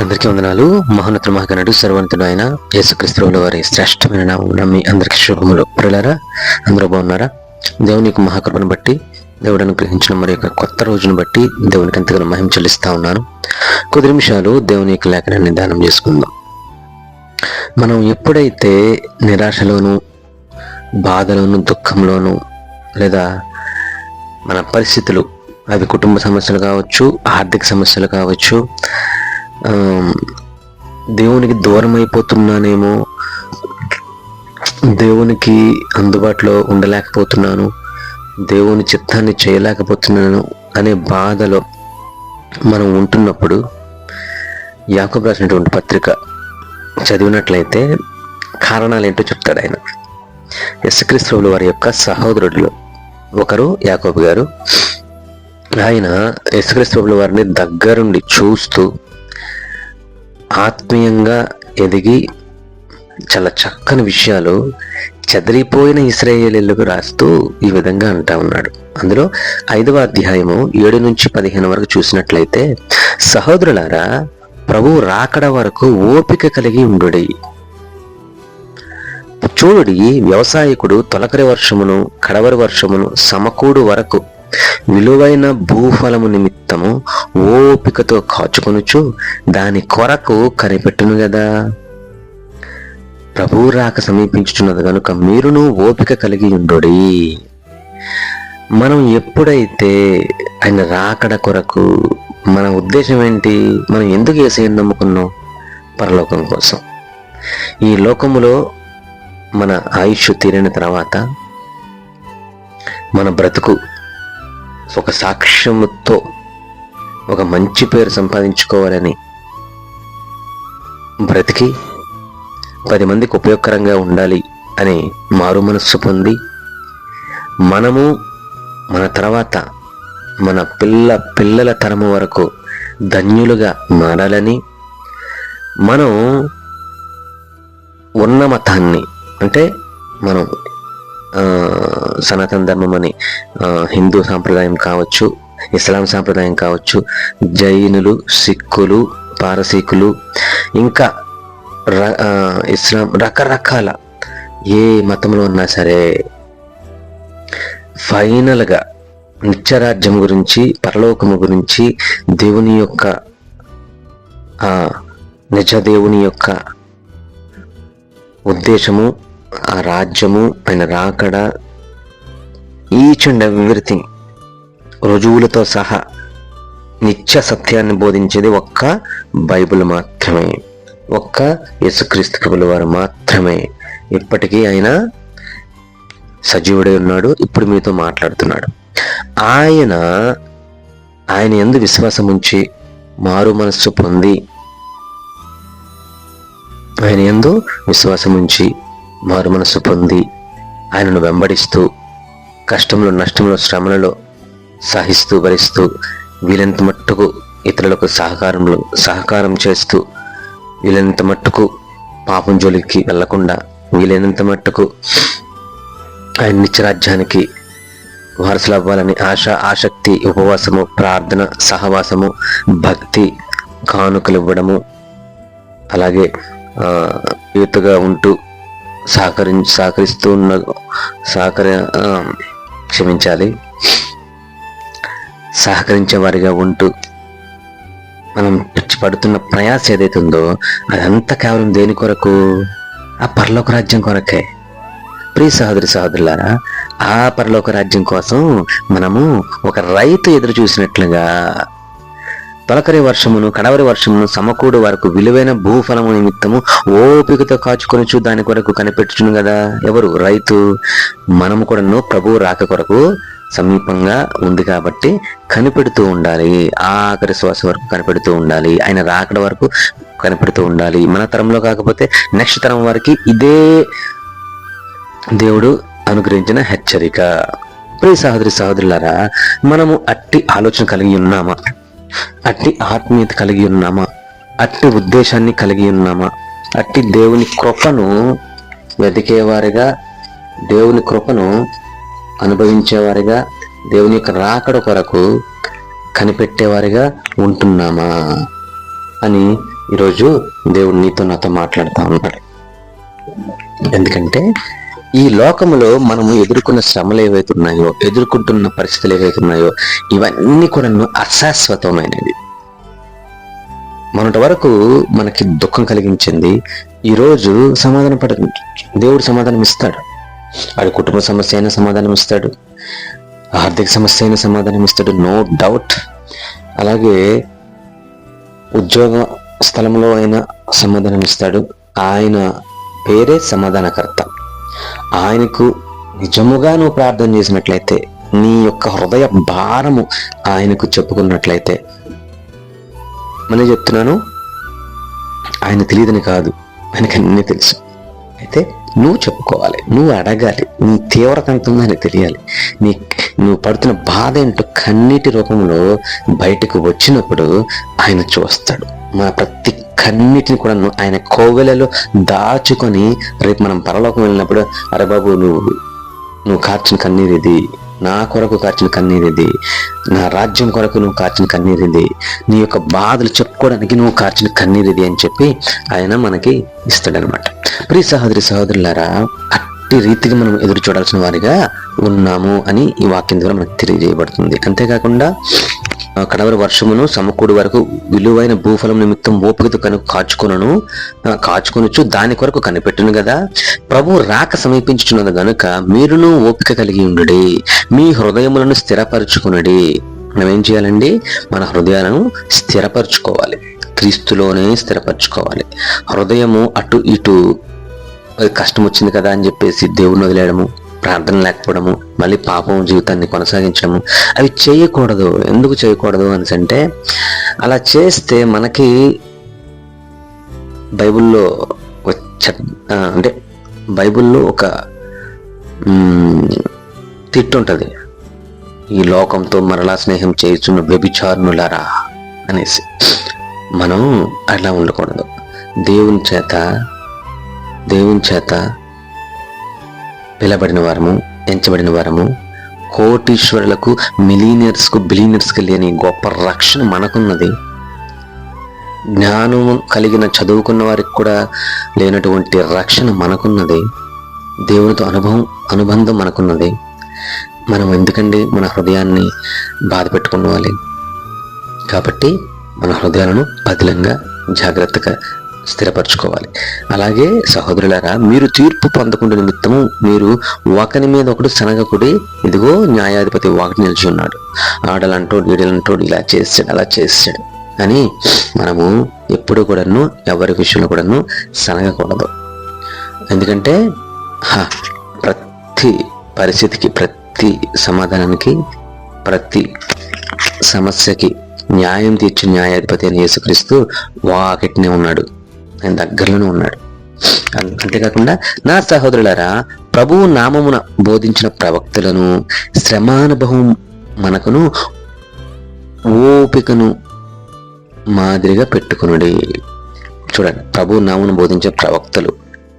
అందరికీ వందనాలు. మహోన్నత మహాగణుడు సర్వంతుడు ఆయన యేసుక్రీస్తువుల వారి శ్రేష్టమైన నామం మీ అందరికీ శుభములు. ప్రియులారా అందరూ బాగున్నారా? దేవుని మహాకృపను బట్టి దేవుడు అనుగ్రహించిన మరి యొక్క కొత్త రోజును బట్టి దేవునికి ఎంతగానో మహిమ చెల్లిస్తా ఉన్నాను. కొద్ది నిమిషాలు దేవుని యొక్క లేఖనాన్ని దానం చేసుకుందాం. మనం ఎప్పుడైతే నిరాశలోను బాధలోను దుఃఖంలోను లేదా మన పరిస్థితులు అవి కుటుంబ సమస్యలు కావచ్చు ఆర్థిక సమస్యలు కావచ్చు దేవునికి దూరం అయిపోతున్నానేమో దేవునికి అందుబాటులో ఉండలేకపోతున్నాను దేవుని చిత్తాన్ని చేయలేకపోతున్నాను అనే బాధలో మనం ఉంటున్నప్పుడు యాకబ్ రాసినటువంటి పత్రిక చదివినట్లయితే కారణాలు ఏంటో చెప్తాడు ఆయన. యశక్రీస్తువుల వారి యొక్క సహోదరుడిలో ఒకరు యాకోబు గారు. ఆయన యేసుక్రీస్తువుల వారిని దగ్గరుండి చూస్తూ ఆత్మీయంగా ఎదిగి చాలా చక్కని విషయాలు చెదిరిపోయిన ఇస్రాయేలీలకు రాస్తూ ఈ విధంగా అంటా ఉన్నాడు. అందులో ఐదవ అధ్యాయము ఏడు నుంచి పదిహేను వరకు చూసినట్లయితే సహోదరులారా ప్రభు రాకడ వరకు ఓపిక కలిగి ఉండుడి. చూడుడి వ్యవసాయకుడు తొలకరి వర్షమును కడవరి వర్షమును సమకూడు వరకు విలువైన భూఫలము నిమిత్తము ఓపికతో కాచుకొనుచు దాని కొరకు కనిపెట్టును గదా. ప్రభు రాక సమీపించుచున్నది కనుక మీరును ఓపిక కలిగి ఉండుడి. మనం ఎప్పుడైతే ఆయన రాకడ కొరకు మన ఉద్దేశం ఏంటి? మనం ఎందుకు ఏసయ్యను నమ్ముకున్నాం? పరలోకం కోసం. ఈ లోకములో మన ఆయుష్ తీరిన తర్వాత మన బ్రతుకు ఒక సాక్ష్యముతో ఒక మంచి పేరు సంపాదించుకోవాలని బ్రతికి పది మందికి ఉపయోగకరంగా ఉండాలి అని మారు మనస్సు పొంది మనము మన తర్వాత మన పిల్ల పిల్లల తరము వరకు ధన్యులుగా మారాలని మనం ఉన్న మతాన్ని అంటే మనం సనాతన ధర్మం అని హిందూ సాంప్రదాయం కావచ్చు ఇస్లాం సాంప్రదాయం కావచ్చు జైనులు సిక్కులు పారసీకులు ఇంకా ర- ఇస్లాం రకరకాల ఏ మతంలో ఉన్నా సరే ఫైనల్గా నిత్యరాజ్యం గురించి పరలోకము గురించి దేవుని యొక్క నిజ దేవుని యొక్క ఉద్దేశము ఆ రాజ్యము ఆయన రాకడ ఈచ్ అండ్ ఎవ్రీథింగ్ రుజువులతో సహా నిత్య సత్యాన్ని బోధించేది ఒక్క బైబిల్ మాత్రమే. ఒక్క యేసుక్రీస్తు కబుల వారు మాత్రమే. ఇప్పటికీ ఆయన సజీవుడై ఉన్నాడు ఇప్పుడు మీతో మాట్లాడుతున్నాడు. ఆయన ఆయన ఎందు విశ్వాసం ఉంచి మారు మనస్సు పొంది ఆయన ఎందు విశ్వాసం ఉంచి మారు మనస్సు పొంది ఆయనను వెంబడిస్తూ కష్టంలో నష్టంలో శ్రమలలో సహిస్తూ భరిస్తూ వీలంత మట్టుకు ఇతరులకు సహకారంలో సహకారం చేస్తూ వీలైనంత మట్టుకు పాపం జోలికి వెళ్ళకుండా వీలైనంత మట్టుకు ఆయన నిత్యరాజ్యానికి వారసులు అవ్వాలని ఆశ ఆసక్తి ఉపవాసము ప్రార్థన సహవాసము భక్తి కానుకలు ఇవ్వడము అలాగే యూత్గా ఉంటూ సహకరి సహకరిస్తూ ఉన్న సహకరి క్షమించాలి. సహకరించే వారిగా ఉంటూ మనం పడుతున్న ప్రయాస ఏదైతే ఉందో అదంతా కేవలం దేని కొరకు? ఆ పరలోక రాజ్యం కొరకే. ప్రియ సహోదరి సహోదరులారా ఆ పరలోక రాజ్యం కోసం మనము ఒక రైతు ఎదురు చూసినట్లుగా తొలకరి వర్షమును కడవరి వర్షమును సమకూడు వరకు విలువైన భూఫలము నిమిత్తము ఓపికతో కాచుకొనుచు దాని కొరకు కనిపెట్టుచును కదా ఎవరు? రైతు. మనము కూడాను ప్రభువు రాక కొరకు సమీపంగా ఉంది కాబట్టి కనిపెడుతూ ఉండాలి. ఆఖరి శ్వాస వరకు కనిపెడుతూ ఉండాలి. ఆయన రాకడ వరకు కనిపెడుతూ ఉండాలి. మన తరంలో కాకపోతే నెక్స్ట్ తరం వారికి ఇదే దేవుడు అనుగ్రహించిన హెచ్చరిక. ప్రియ సహోదరి సహోదరులారా మనము అట్టి ఆలోచన కలిగి ఉన్నామా? అట్టి ఆత్మీయత కలిగి ఉన్నామా? అట్టి ఉద్దేశాన్ని కలిగి ఉన్నామా? అట్టి దేవుని కృపను వెతికేవారిగా దేవుని కృపను అనుభవించేవారిగా దేవుని యొక్క రాకడ కొరకు కనిపెట్టేవారిగా ఉంటున్నామా? అని ఈరోజు దేవుడు నీతో నాతో మాట్లాడుతూ ఉన్నాడు. ఎందుకంటే ఈ లోకములో మనము ఎదుర్కొన్న శ్రమలు ఏవైతే ఉన్నాయో ఎదుర్కొంటున్న పరిస్థితులు ఏవైతే ఉన్నాయో ఇవన్నీ కూడా అశాశ్వతమైనవి. మొన్నటి వరకు మనకి దుఃఖం కలిగించింది. ఈరోజు సమాధానం పడ దేవుడు సమాధానం ఇస్తాడు. అది కుటుంబ సమస్య అయినా సమాధానం ఇస్తాడు. ఆర్థిక సమస్య అయినా సమాధానం ఇస్తాడు నో డౌట్. అలాగే ఉద్యోగ స్థలంలో అయినా సమాధానం ఇస్తాడు. ఆయన పేరే సమాధానకర్త. ఆయనకు నిజముగా నువ్వు ప్రార్థన చేసినట్లయితే నీ యొక్క హృదయ భారము ఆయనకు చెప్పుకున్నట్లయితే. మళ్ళీ చెప్తున్నాను ఆయన తెలియదని కాదు ఆయనకి అన్నీ తెలుసు. అయితే నువ్వు చెప్పుకోవాలి నువ్వు అడగాలి నీ తీవ్రత ఎంత ఉందో ఆయనకు తెలియాలి. నీ నువ్వు పడుతున్న బాధ ఏంటో కన్నీటి రూపంలో బయటకు వచ్చినప్పుడు ఆయన చూస్తాడు. మా ప్రతి కన్నిటిని కూడా ఆయన కోవెలలో దాచుకొని రేపు మనం పరలోకం వెళ్ళినప్పుడు అరే బాబు నువ్వు నువ్వు కార్చిన కన్నీరు ఇది. నా కొరకు కార్చిన కన్నీరు ఇది. నా రాజ్యం కొరకు నువ్వు కార్చిన కన్నీరు ఇది. నీ యొక్క బాధలు చెప్పుకోవడానికి నువ్వు కార్చిన కన్నీరు ఇది అని చెప్పి ఆయన మనకి ఇస్తాడనమాట ప్రియ సహోదరి సహోదరులారా అట్టి రీతిగా మనం ఎదురు చూడాల్సిన వారిగా ఉన్నాము అని ఈ వాక్యం ద్వారా మనకు తెలియజేయబడుతుంది. అంతేకాకుండా కడవరి వర్షమును సమకూడు వరకు విలువైన భూఫలం నిమిత్తం ఓపికతో కనుక కాచుకొనను. కాచుకొనొచ్చు దాని కొరకు కనిపెట్టును కదా ప్రభు రాక సమీపించుచున్నది గనుక మీరును ఓపిక కలిగి ఉండుడి. మీ హృదయములను స్థిరపరచుకునడి. మనం ఏం చేయాలండి? మన హృదయాలను స్థిరపరచుకోవాలి. క్రీస్తులోనే స్థిరపరచుకోవాలి. హృదయము అటు ఇటు కష్టం వచ్చింది కదా అని చెప్పేసి దేవుని వదిలేయడము. ప్రార్థన లేకపోవడము మళ్ళీ పాపం జీవితాన్ని కొనసాగించడము అవి చేయకూడదు. ఎందుకు చేయకూడదు అని అంటే అలా చేస్తే మనకి బైబిల్లో అంటే బైబిల్లో ఒక తిట్టు ఉంటుంది ఈ లోకంతో మరలా స్నేహం చేయుచున్న వ్యభిచారునులారా అనేసి. మనం అలా ఉండకూడదు. దేవుని చేత దేవుని చేత పిలబడిన వారము ఎంచబడిన వారము కోటీశ్వరులకు మిలీనియర్స్కు బిలీనియర్స్కి లేని గొప్ప రక్షణ మనకున్నది. జ్ఞానం కలిగిన చదువుకున్న వారికి కూడా లేనటువంటి రక్షణ మనకున్నది. దేవునితో అనుభవం అనుబంధం మనకున్నది. మనం ఎందుకండి మన హృదయాన్ని బాధ పెట్టుకోవాలి కాబట్టి మన హృదయాలను పదిలంగా జాగ్రత్తగా స్థిరపరచుకోవాలి. అలాగే సహోదరులారా మీరు తీర్పు పొందకుండా నిమిత్తము మీరు ఒకని మీద ఒకడు శనగకుడి ఇదిగో న్యాయాధిపతి ఒకటి నిలిచి ఉన్నాడు. ఆడలంటోడు ఈడలంటోడు ఇలా చేసాడు అలా చేసాడు అని మనము ఎప్పుడు కూడాను ఎవరి విషయంలో కూడాను శనగకూడదు. ఎందుకంటే ప్రతి పరిస్థితికి ప్రతి సమాధానానికి ప్రతి సమస్యకి న్యాయం తీర్చి న్యాయాధిపతి అని యేసుక్రీస్తు వాకిట్నే ఉన్నాడు. ఆయన దగ్గరలోనే ఉన్నాడు. అంతేకాకుండా నా సహోదరులారా ప్రభువు నామమున బోధించిన ప్రవక్తలను శ్రమానుభవం మనకును ఓపికను మాదిరిగా పెట్టుకునుడి. చూడండి ప్రభు నామను బోధించే ప్రవక్తలు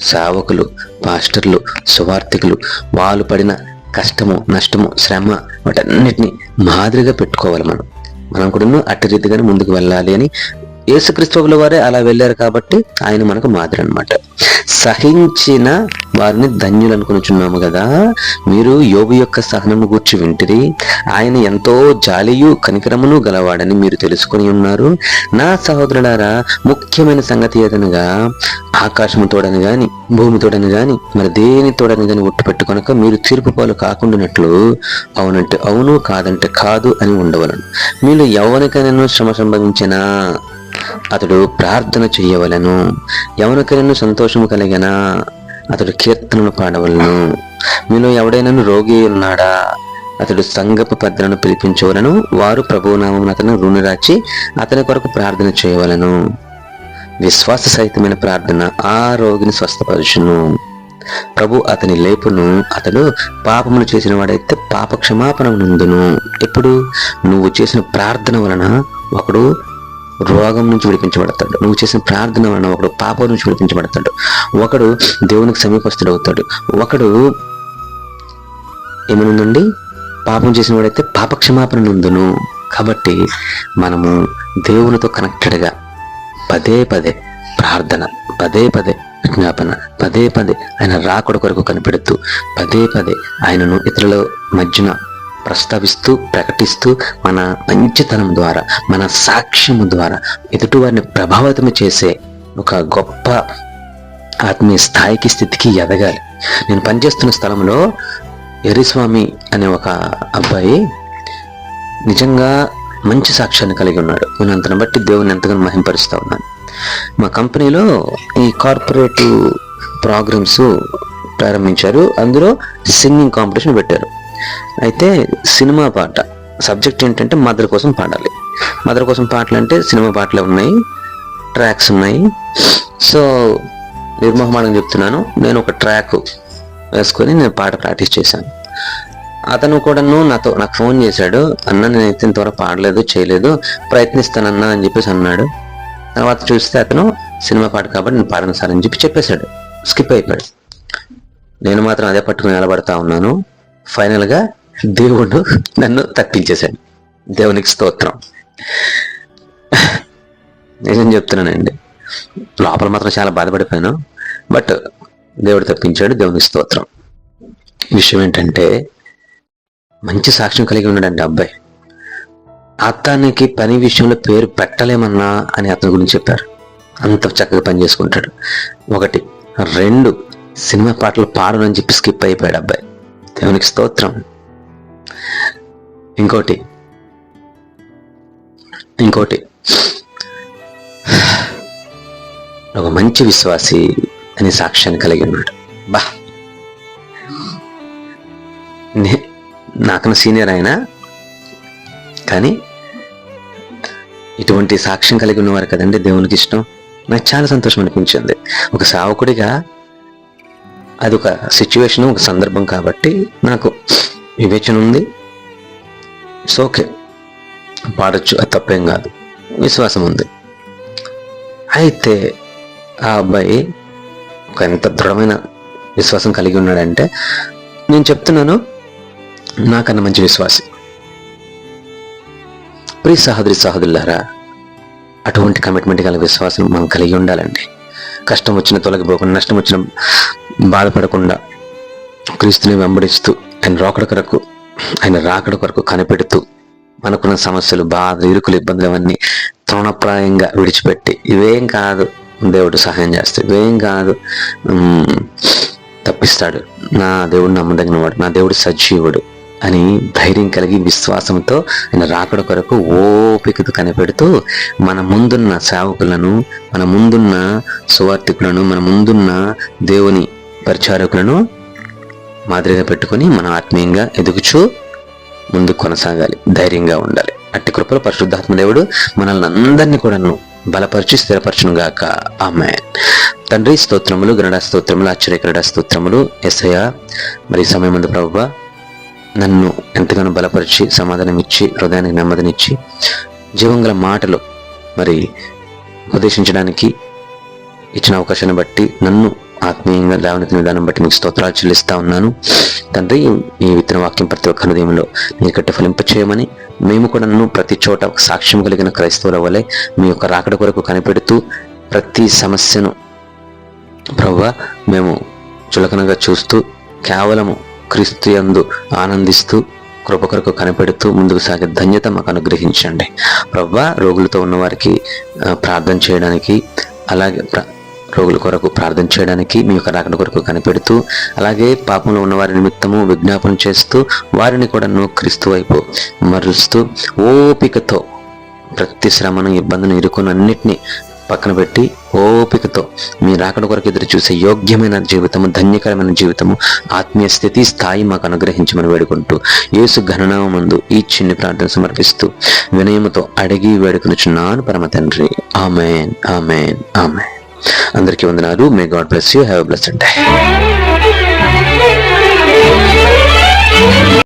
సావకులు పాస్టర్లు సువార్థికులు వాళ్ళు పడిన కష్టము నష్టము శ్రమ వాటన్నిటిని మాదిరిగా పెట్టుకోవాలి మనం. మనం కూడా అట్టి రీతిగానే ముందుకు వెళ్ళాలి అని యేసుక్రీస్తువుల వారే అలా వెళ్ళారు కాబట్టి ఆయన మనకు మాదిరి అనమాట సహించిన వారిని ధన్యులు అనుకునిచున్నాము కదా. మీరు యోగు యొక్క సహనము గూర్చి వింటిరి. ఆయన ఎంతో జాలియు కనికరమును గలవాడని మీరు తెలుసుకుని ఉన్నారు. నా సహోదరులారా ముఖ్యమైన సంగతి ఏదనగా ఆకాశము తోడని గాని భూమి తోడని గాని మరి దేని తోడని గాని ఒట్టు పెట్టుకొనక మీరు తీర్పు పాలు కాకుండానట్లు అవునంటే అవును కాదంటే కాదు అని ఉండవలను. మీరు ఎవరికైనా శ్రమ సంభవించినా అతడు ప్రార్థన చెయ్యవలను ఎవరికైనా సంతోషము కలిగినా? అతడు కీర్తనలు పాడవలను. మీలో ఎవడైనా రోగి ఉన్నాడా? అతడు సంగప పెద్దలను పిలిపించవలను. వారు ప్రభునామం అతను రుణరాచి అతని కొరకు ప్రార్థన చేయవలను. విశ్వాస సహితమైన ప్రార్థన ఆ రోగిని స్వస్థపరచును. ప్రభు అతని లేపును. అతడు పాపములు చేసిన వాడైతే పాప క్షమాపణ నుందును ఎప్పుడు? నువ్వు చేసిన ప్రార్థన వలన ఒకడు రోగం నుంచి విడిపించబడతాడు. నువ్వు చేసిన ప్రార్థన వలన ఒకడు పాపం నుంచి విడిపించబడతాడు. ఒకడు దేవునికి సమీపస్తుడు అవుతాడు. ఒకడు ఏమనుందండి? పాపం చేసిన వాడైతే పాపక్షమాపణ నందును నుందును కాబట్టి మనము దేవునితో కనెక్టెడ్గా పదే పదే ప్రార్థన పదే పదే విజ్ఞాపన పదే పదే ఆయన రాకడ కొరకు కనిపెడుతూ పదే పదే ఆయనను ఇతరుల మధ్యన ప్రస్తావిస్తూ ప్రకటిస్తూ మన మంచితనం ద్వారా మన సాక్ష్యము ద్వారా ఎదుటివారిని ప్రభావితం చేసే ఒక గొప్ప ఆత్మీయ స్థాయికి స్థితికి ఎదగాలి. నేను పనిచేస్తున్న స్థలంలో ఎరిస్వామి అనే ఒక అబ్బాయి నిజంగా మంచి సాక్ష్యాన్ని కలిగి ఉన్నాడు. నేను అంతను బట్టి దేవుని ఎంతగానో మహింపరుస్తూ ఉన్నాను. మా కంపెనీలో ఈ కార్పొరేటివ్ ప్రోగ్రామ్స్ ప్రారంభించారు. అందులో సింగింగ్ కాంపిటీషన్ పెట్టారు. అయితే సినిమా పాట సబ్జెక్ట్ ఏంటంటే మదర్ కోసం పాడాలి. మదర్ కోసం పాటలు అంటే సినిమా పాటలు ఉన్నాయి ట్రాక్స్ ఉన్నాయి. సో నిర్మోహమానం చెప్తున్నాను. నేను ఒక ట్రాక్ వేసుకొని నేను పాట ప్రాక్టీస్ చేశాను. అతను కూడాను నాతో నాకు ఫోన్ చేశాడు. అన్న నేనైతే ఇంతవరకు పాడలేదు చేయలేదు. ప్రయత్నిస్తానన్నా అని చెప్పేసి అన్నాడు. తర్వాత చూస్తే అతను సినిమా పాట కాబట్టి నేను పాడను సార్ అని చెప్పి చెప్పేశాడు. స్కిప్ అయిపోయాడు. నేను మాత్రం అదే పట్టుకుని నిలబడతా ఉన్నాను. ఫైనల్గా దేవుడు నన్ను తప్పించేశాడు. దేవునికి స్తోత్రం. నిజం చెప్తున్నానండి. లోపల మాత్రం చాలా బాధపడిపోయాను. బట్ దేవుడు తప్పించాడు దేవునికి స్తోత్రం. విషయం ఏంటంటే మంచి సాక్ష్యం కలిగి ఉన్నాడండి అబ్బాయి. అతనికి పని విషయంలో పేరు పెట్టలేమన్నా అని అతని గురించి చెప్పారు. అంత చక్కగా పని చేసుకుంటాడు. ఒకటి రెండు సినిమా పాటలు పాడనని చెప్పి స్కిప్ అయిపోయాడు అబ్బాయి. దేవునికి స్తోత్రం. ఇంకోటి. ఇంకోటి. ఒక మంచి విశ్వాసి అని సాక్ష్యాన్ని కలిగి ఉన్నాడు. బా. నే- నాకన్నా సీనియర్ ఆయన. కానీ ఇటువంటి సాక్ష్యం కలిగి ఉన్నవారు కదండి దేవునికి ఇష్టం. నాకు చాలా సంతోషం అనిపించింది. ఒక సావకుడిగా అది ఒక సిచ్యువేషన్ ఒక సందర్భం కాబట్టి నాకు వివేచన ఉంది. సో ఓకే పాడచ్చు అది తప్పేం కాదు. విశ్వాసం ఉంది. అయితే ఆ అబ్బాయి ఒక ఎంత దృఢమైన విశ్వాసం కలిగి ఉన్నాడంటే నేను చెప్తున్నాను నాకన్నా మంచి విశ్వాసి. ప్రియ సహోదరి సహోదరులారా అటువంటి కమిట్మెంట్ గల విశ్వాసం మనం కలిగి ఉండాలండి. కష్టం వచ్చిన తొలగిపోకుండా నష్టం వచ్చిన బాధపడకుండా క్రీస్తుని వెంబడిస్తూ ఆయన రోకడ కొరకు ఆయన రాకడ కొరకు కనిపెడుతూ మనకున్న సమస్యలు బాధ ఇరుకులు ఇబ్బందులు అవన్నీ తృణప్రాయంగా విడిచిపెట్టి ఇవేం కాదు దేవుడు సహాయం చేస్తాడు ఇవేం కాదు తప్పిస్తాడు. నా దేవుడు నమ్మదగిన వాడు నా దేవుడు సజీవుడు. అని ధైర్యం కలిగి విశ్వాసంతో ఆయన రాకడ కొరకు ఓపికతో కనిపెడుతూ మన ముందున్న సేవకులను మన ముందున్న సువార్థికులను మన ముందున్న దేవుని పరిచారకులను మాదిరిగా పెట్టుకొని మనం ఆత్మీయంగా ఎదుగుచూ ముందు కొనసాగాలి ధైర్యంగా ఉండాలి. అట్టి కృపలో పరిశుద్ధాత్మ దేవుడు మనల్ని అందరినీ కూడాను బలపరిచి స్థిరపరచును గాక. ఆమె తండ్రి స్తోత్రములు గరుడ స్తోత్రములు ఆశ్చర్యకరుడ స్తోత్రములు. ఎస్ఐ మరి సమయం ముందు ప్రభువా. నన్ను ఎంతగానో బలపరిచి సమాధానం ఇచ్చి హృదయానికి నెమ్మదినిచ్చి జీవంగల మాటలు మరి ఉపదేశించడానికి ఇచ్చిన అవకాశాన్ని బట్టి నన్ను ఆత్మీయంగా లేవనెత్తిన విధానం బట్టి మీకు స్తోత్రాలు చెల్లిస్తా ఉన్నాను. తండ్రి ఈ విత్తన వాక్యం ప్రతి ఒక్క హృదయంలో మీరు కట్టి ఫలింప చేయమని మేము కూడా నన్ను ప్రతి చోట సాక్ష్యం కలిగిన క్రైస్తవుల వలె మీ యొక్క రాకడ కొరకు కనిపెడుతూ ప్రతి సమస్యను ప్రవ్వ మేము చులకనగా చూస్తూ కేవలము క్రీస్తుయందు ఆనందిస్తూ కృప కొరకు కనిపెడుతూ ముందుకు సాగే ధన్యత మాకు అనుగ్రహించండి. ప్రభు రోగులతో ఉన్నవారికి ప్రార్థన చేయడానికి అలాగే రోగుల కొరకు ప్రార్థన చేయడానికి మీ యొక్క రాకడ కొరకు కనిపెడుతూ అలాగే పాపంలో ఉన్న వారి నిమిత్తము విజ్ఞాపన చేస్తూ వారిని కూడా క్రీస్తు వైపు మరుస్తూ ఓపికతో ప్రతి శ్రమను ఇబ్బందిని ఇరుకును అన్నిటినీ పక్కన పెట్టి ఓపికతో మీ రాకడ కొరకు ఎదురు చూసే యోగ్యమైన జీవితము ధన్యకరమైన జీవితము ఆత్మీయ స్థితి స్థాయి మాకు అనుగ్రహించమని వేడుకుంటూ యేసు ఘననామందు ఈ చిన్ని ప్రార్థన సమర్పిస్తూ వినయముతో అడిగి వేడుకొనుచున్నాను పరమ తండ్రి. Amen amen amen. అందరికీ వందనాలు. May God bless you have bless day